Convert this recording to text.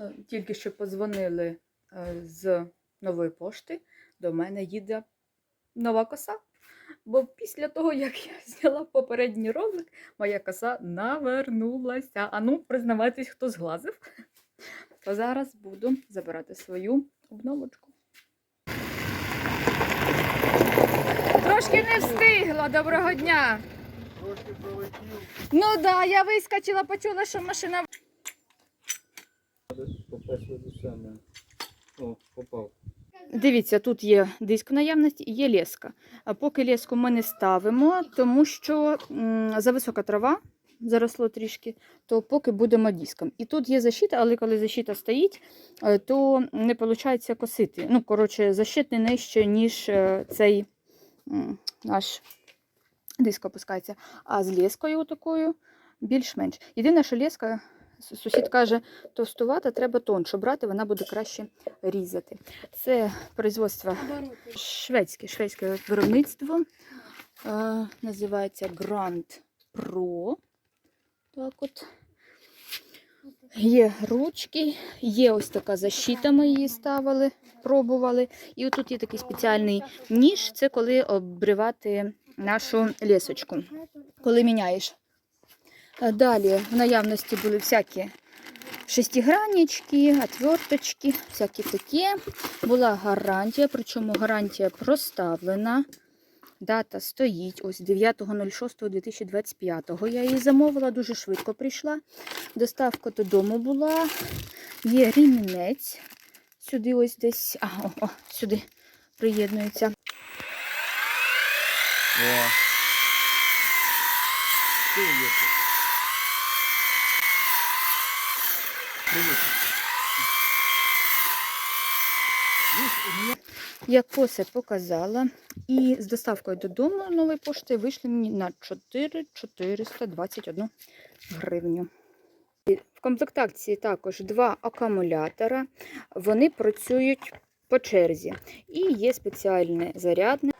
Е, Тільки що подзвонили е, з нової пошти. До мене їде нова коса. Бо після того, як я зняла попередній ролик, моя коса навернулася. А ну, признавайтесь, хто зглазив. То зараз буду забирати свою обновочку. Трошки не встигла. Доброго дня. Трошки пролетів. Ну так, да, я вискочила, почула, що машина. Дивіться, тут є диск наявності і є леска. А поки леску ми не ставимо, тому що м, зависока трава заросло трішки, то поки будемо диском. І тут є защита, але коли защита стоїть, е, то не виходить косити. Ну, коротше, защит не нижче, ніж е, цей наш диск опускається. А з лескою такою більш-менш. Єдине, що леска, сусід каже, товстувата, треба тонше брати, вона буде краще різати. Це производство шведське, шведське виробництво. Е, називається Grand Pro. Так от. Є ручки, є ось така защита, ми її ставили, пробували. І отут є такий спеціальний ніж, це коли обривати нашу лісочку, коли міняєш. Е, Далі в наявності були всякі шестиграннички, отверточки, всякі такі. Була гарантія, причому гарантія проставлена. Дата стоїть ось 9.06.2025. Я її замовила, дуже швидко прийшла. Доставка додому була. Є ремінець. Сюди ось десь. А, о, о, сюди приєднується. О. Ти є тут. Привіт. Видиш, у мене Я коси показала. І з доставкою додому нової пошти вийшли мені на 4 421 гривню. В комплектації також два акумулятора. Вони працюють по черзі. І є спеціальне зарядне.